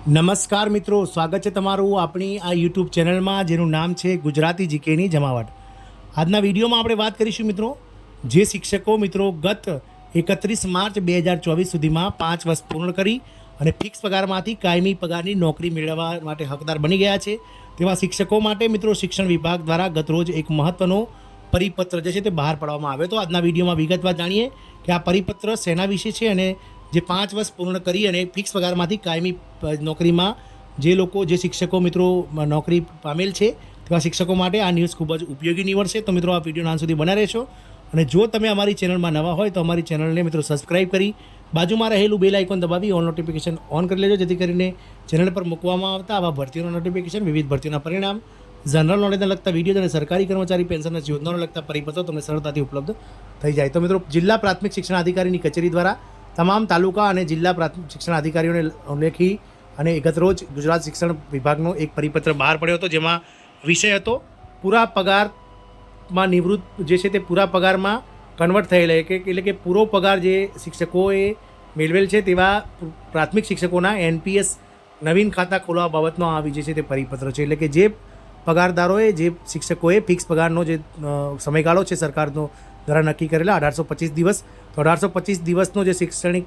નમસ્કાર મિત્રો, સ્વાગત છે તમારું આપણી આ યુટ્યુબ ચેનલમાં, જેનું નામ છે ગુજરાતી જીકેની જમાવટ. આજના વિડીયોમાં આપણે વાત કરીશું મિત્રો, જે શિક્ષકો મિત્રો ગત એકત્રીસ માર્ચ બે હજાર ચોવીસ સુધીમાં પાંચ વર્ષ પૂર્ણ કરી અને ફિક્સ પગારમાંથી કાયમી પગારની નોકરી મેળવવા માટે હકદાર બની ગયા છે. તેવા શિક્ષકો માટે મિત્રો શિક્ષણ વિભાગ દ્વારા ગતરોજ એક મહત્વનો પરિપત્ર જે છે તે બહાર પાડવામાં આવ્યો તો આજના વિડીયોમાં વિગતવાર જાણીએ કે આ પરિપત્ર શેના વિશે છે અને જે પાંચ વર્ષ પૂર્ણ કરી અને ફિક્સ પગારમાંથી કાયમી નોકરીમાં જે લોકો, જે શિક્ષકો મિત્રો નોકરી પામેલ છે, તેવા શિક્ષકો માટે આ ન્યૂઝ ખૂબ જ ઉપયોગી નીવડશે. તો મિત્રો, આ વીડિયો અંત સુધી બના રહેશો. અને જો તમે અમારી ચેનલમાં નવા હોય, તો અમારી ચેનલને મિત્રો સબસ્ક્રાઇબ કરી બાજુમાં રહેલું બેલ આઇકોન દબાવી ઓન નોટિફિકેશન ઓન કરી લેજો. જેથી કરીને ચેનલ પર મૂકવામાં આવતા આવા ભરતીઓના નોટિફિકેશન વિવિધ ભરતીઓના પરિણામ જનરલ નોલેજને લગતા વીડિયો અને સરકારી કર્મચારી પેન્શનના યોજનાઓને લગતા પરિપત્રો તમને સરળતાથી ઉપલબ્ધ થઈ જાય. તો મિત્રો, જિલ્લા પ્રાથમિક શિક્ષણ અધિકારીની કચેરી દ્વારા તમામ તાલુકા અને જિલ્લા પ્રાથમિક શિક્ષણ અધિકારીઓને ઉલ્લેખી અને ગતરોજ ગુજરાત શિક્ષણ વિભાગનો એક પરિપત્ર બહાર પડ્યો હતો, જેમાં વિષય હતો પૂરા પગારમાં નિવૃત્ત જે છે તે પૂરા પગારમાં કન્વર્ટ થયેલા. કે, એટલે કે પૂરો પગાર જે શિક્ષકોએ મેળવેલ છે તેવા પ્રાથમિક શિક્ષકોના એનપીએસ નવીન ખાતા ખોલવા બાબતનો આ જે છે તે પરિપત્ર છે. એટલે કે જે પગારદારોએ જે શિક્ષકોએ ફિક્સ પગારનો જે સમયગાળો છે સરકારનો, દ્વારા નક્કી કરેલા અઢારસો પચીસ દિવસ, તો અઢારસો પચીસ દિવસનો જે શૈક્ષણિક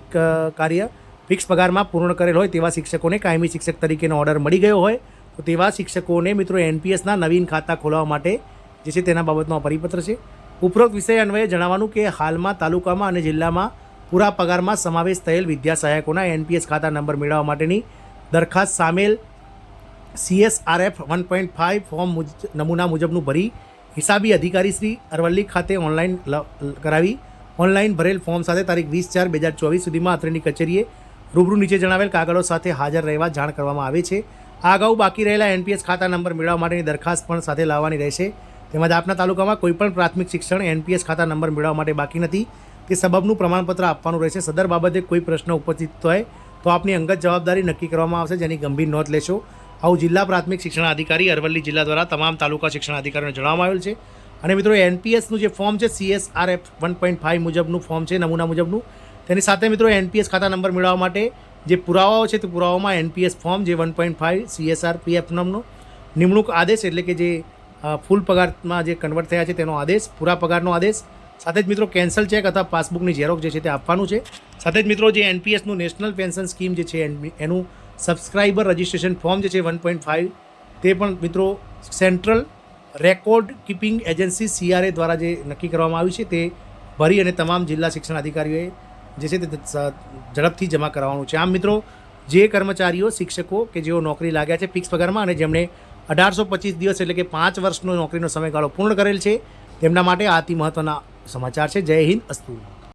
કાર્ય ફિક્સ પગારમાં પૂર્ણ કરેલ હોય તેવા શિક્ષકોને કાયમી શિક્ષક તરીકેનો ઓર્ડર મળી ગયો હોય, તો તેવા શિક્ષકોને મિત્રો એનપીએસના નવીન ખાતા ખોલાવવા માટે જે છે તેના બાબતનો પરિપત્ર છે. ઉપરોક્ત વિષય અન્વયે જણાવવાનું કે હાલમાં તાલુકામાં અને જિલ્લામાં પૂરા પગારમાં સમાવેશ થયેલ વિદ્યા સહાયકોના એનપીએસ ખાતા નંબર મેળવવા માટેની દરખાસ્ત સામેલ CSRF one point five form મુજ, નમૂના મુજબનું ભરી હિસાબી અધિકારી શ્રી અરવલ્લી ખાતે ઓનલાઈન કરાવી. ઓનલાઈન ભરેલ ફોર્મ સાથે તારીખ વીસ ચાર બે હજાર ચોવીસ સુધીમાં અત્રેની કચેરીએ રૂબરૂ નીચે જણાવેલ કાગળો સાથે હાજર રહેવા જાણ કરવામાં આવે છે. આ અગાઉ બાકી રહેલા એનપીએસ ખાતા નંબર મેળવવા માટેની દરખાસ્ત પણ સાથે લાવવાની રહેશે. તેમજ આપના તાલુકામાં કોઈપણ પ્રાથમિક શિક્ષણ એનપીએસ ખાતા નંબર મેળવવા માટે બાકી નથી. તે સબબનું પ્રમાણપત્ર આપવાનું રહેશે. સદર બાબતે કોઈ પ્રશ્ન ઉપસ્થિત થાય તો આપની અંગત જવાબદારી નક્કી કરવામાં આવશે જેની ગંભીર નોંધ લેશો. આવું જિલ્લા પ્રાથમિક શિક્ષણ અધિકારી અરવલ્લી જિલ્લા દ્વારા તમામ તાલુકા શિક્ષણ અધિકારીઓને જણાવવામાં આવેલ છે. અને મિત્રો, એનપીએસનું જે ફોર્મ છે સીએસઆરએફ વન પોઈન્ટ ફાઇવ મુજબનું ફોર્મ છે, નમૂના મુજબનું. તેની સાથે મિત્રો, એનપીએસ ખાતા નંબર મેળવવા માટે જે પુરાવાઓ છે તે પુરાવામાં એનપીએસ ફોર્મ જે one point five CSR PF નામનો નિમણૂક આદેશ એટલે કે જે ફૂલ પગારમાં જે કન્વર્ટ થયા છે તેનો આદેશ, પૂરા પગારનો આદેશ. સાથે જ મિત્રો કેન્સલ ચેક અથવા પાસબુકની ઝેરોક્ષ જે છે તે આપવાનું છે. સાથે જ મિત્રો, જે એનપીએસનું નેશનલ પેન્શન સ્કીમ જે છે એન- એનું સબસ્ક્રાઇબર રજિસ્ટ્રેશન ફોર્મ જે છે વન પોઈન્ટ ફાઇવ, તે પણ મિત્રો central record keeping agency CRA દ્વારા જે નક્કી કરવામાં આવ્યું છે, તે ભરી અને તમામ જિલ્લા શિક્ષણ અધિકારીઓએ જે છે તે ઝડપથી જમા કરાવવાનું છે. આમ મિત્રો, જે કર્મચારીઓ, શિક્ષકો કે જેઓ નોકરી લાગ્યા છે ફિક્સ પગારમાં અને જેમણે અઢારસો પચીસ દિવસ એટલે કે પાંચ વર્ષનો નોકરીનો સમયગાળો પૂર્ણ કરેલ છે, તેમના માટે આ અતિ મહત્ત્વના સમાચાર છે. જય હિન્દ, અસ્તુ.